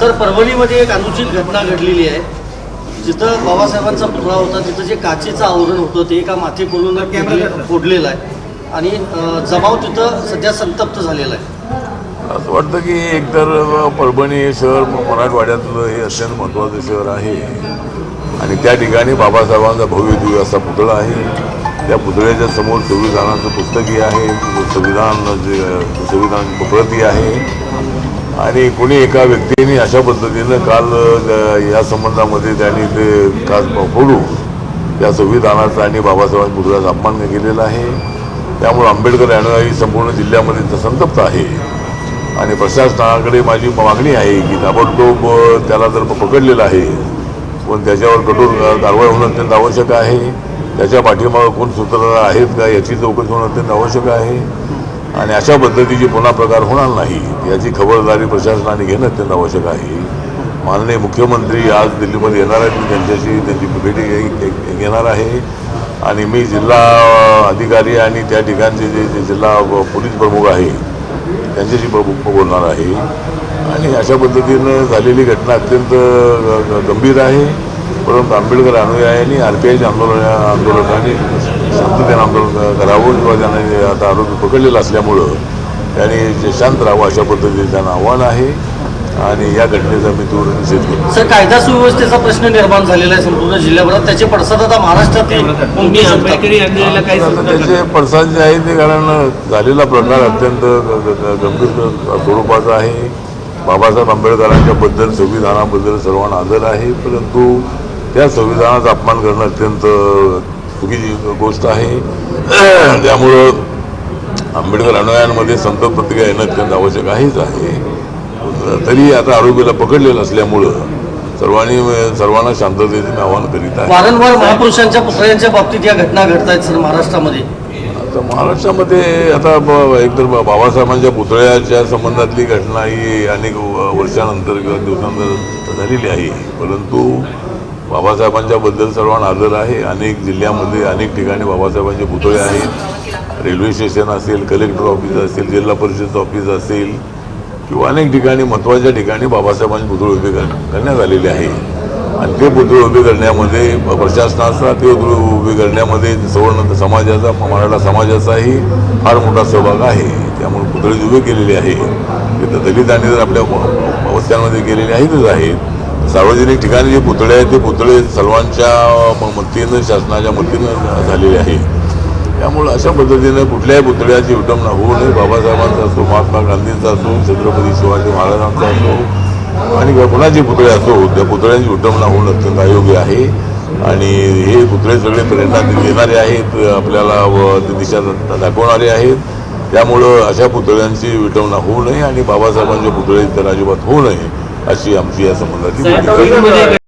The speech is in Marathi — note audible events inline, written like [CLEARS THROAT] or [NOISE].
सर परभणीमध्ये एक अनुचित घटना घडलेली आहे. जिथं बाबासाहेबांचा पुतळा होता तिथं जे काचेचं आवरण होतं ते एका माथे फोडून फोडले- फोडलेलं आहे. आणि जमाव तिथं सध्या संतप्त झालेला आहे. असं वाटतं की एकतर परभणी हे शहर मराठवाड्यातलं हे अत्यंत महत्त्वाचं शहर आहे. आणि त्या ठिकाणी बाबासाहेबांचा भव्य दिव्य असा पुतळा आहे. त्या पुतळ्याच्या समोर संविधानाचं पुस्तकही आहे. संविधान जे संविधान प्रती आहे. आणि कोणी एका व्यक्तीने अशा पद्धतीनं काल या संबंधामध्ये त्यांनी ते काल फोडू. त्या संविधानाचा आणि बाबासाहेबांच्या पुतळ्याचा अपमान केलेला आहे. त्यामुळे आंबेडकर अनुयायी संपूर्ण जिल्ह्यामध्ये संतप्त आहे. आणि प्रशासनाकडे माझी मागणी आहे की ताबडतोब त्याला जर पकडलेलं आहे पण त्याच्यावर कठोर कारवाई होणं अत्यंत आवश्यक आहे. त्याच्या पाठीमागं कोण सूत्रधार आहेत का याची चौकशी होणं अत्यंत आवश्यक आहे. आणि अशा पद्धतीची पुन्हा प्रकार होणार नाही याची खबरदारी प्रशासनाने घेणं अत्यंत आवश्यक आहे. माननीय मुख्यमंत्री आज दिल्लीमध्ये येणार आहेत मी त्यांच्याशी त्यांची भेटी घेणार आहे. आणि मी जिल्हा अधिकारी आणि त्या ठिकाणचे जे जिल्हा पोलीस प्रमुख आहे त्यांच्याशी बोलणार आहे. आणि अशा पद्धतीनं झालेली घटना अत्यंत ग- ग- गंभीर आहे. परंतु आंबेडकर अनुयायांनी आर पी आयच्या आंदोलन आंदोलकांनी शांततेनं आंदोलन करावं किंवा त्यांना आता आरोपी पकडलेला असल्यामुळं त्यांनी जे शांत राहावं अशा पद्धतीने त्यांना आव्हान आहे आणि या घटनेचा मी दूर निषेध करतो. सर कायदा सुव्यवस्थेचा प्रश्न निर्माण झालेला आहे संपूर्ण जिल्ह्याभरात. त्याचे पडसाद आता महाराष्ट्रातील मी आंबेडकरी आणलेला काही आता सुद्धा त्याचे पडसाद जे आहे ते कारण झालेला प्रकार अत्यंत गंभीर स्वरूपाचा आहे. बाबासाहेब आंबेडकरांच्या बद्दल संविधानाबद्दल सर्वांना आदर आहे. परंतु त्या संविधानाचा अपमान करणं अत्यंत चुकीची गोष्ट आहे. [CLEARS THROAT] त्यामुळं आंबेडकर अनुयायांमध्ये संत प्रतिक्रिया येणं अत्यंत आवश्यक आहेच आहे. तरी आता आरोपीला पकडलेलं असल्यामुळं सर्वांनी सर्वांना शांततेचे आवाहन करीत आहे. वारंवार महापुरुषांच्या पुतळ्यांच्या बाबतीत या घटना घडत आहेत सर महाराष्ट्रामध्ये. आता महाराष्ट्रामध्ये आता एकतर बाबासाहेबांच्या पुतळ्याच्या संबंधातली घटना ही अनेक वर्षानंतर किंवा दिवसानंतर झालेली आहे. परंतु बाबासाहेबांच्या बद्दल सर्वांना आदर आहे. अनेक जिल्ह्यामध्ये अनेक ठिकाणी बाबासाहेबांचे पुतळे आहेत. रेल्वे स्टेशन असेल कलेक्टर ऑफिस असेल जिल्हा परिषद ऑफिस असेल किंवा अनेक ठिकाणी महत्त्वाच्या ठिकाणी बाबासाहेबांचे पुतळे उभे करण्यात आलेले आहे. आणि ते पुतळे उभे करण्यामध्ये प्रशासनाचा ते उभे करण्यामध्ये सवर्ण समाजाचा मराठा समाजाचाही फार मोठा सहभाग आहे. त्यामुळे पुतळे उभे केलेले आहे ते तर दलितांनी जर आपल्या अवस्थांमध्ये केलेले आहेतच आहेत. सार्वजनिक ठिकाणी जे पुतळे आहेत ते पुतळे सर्वांच्या मतीनं शासनाच्या मतीनं झालेले आहे. त्यामुळं अशा पद्धतीनं कुठल्याही पुतळ्याची विटंबना होऊ नये. बाबासाहेबांचा असो महात्मा गांधींचा असो छत्रपती शिवाजी महाराजांचा असो आणि कोणाचे पुतळे असो त्या पुतळ्यांची विटंबना होणं अत्यंत अयोग्य आहे. आणि हे पुतळे सगळे प्रेरणा देणारे आहेत आपल्याला व दिशा दाखवणारे आहेत. त्यामुळं अशा पुतळ्यांची विटवणा होऊ नये आणि बाबासाहेबांचे पुतळे तर अजिबात होऊ नये. अशी आमची या संबंधाची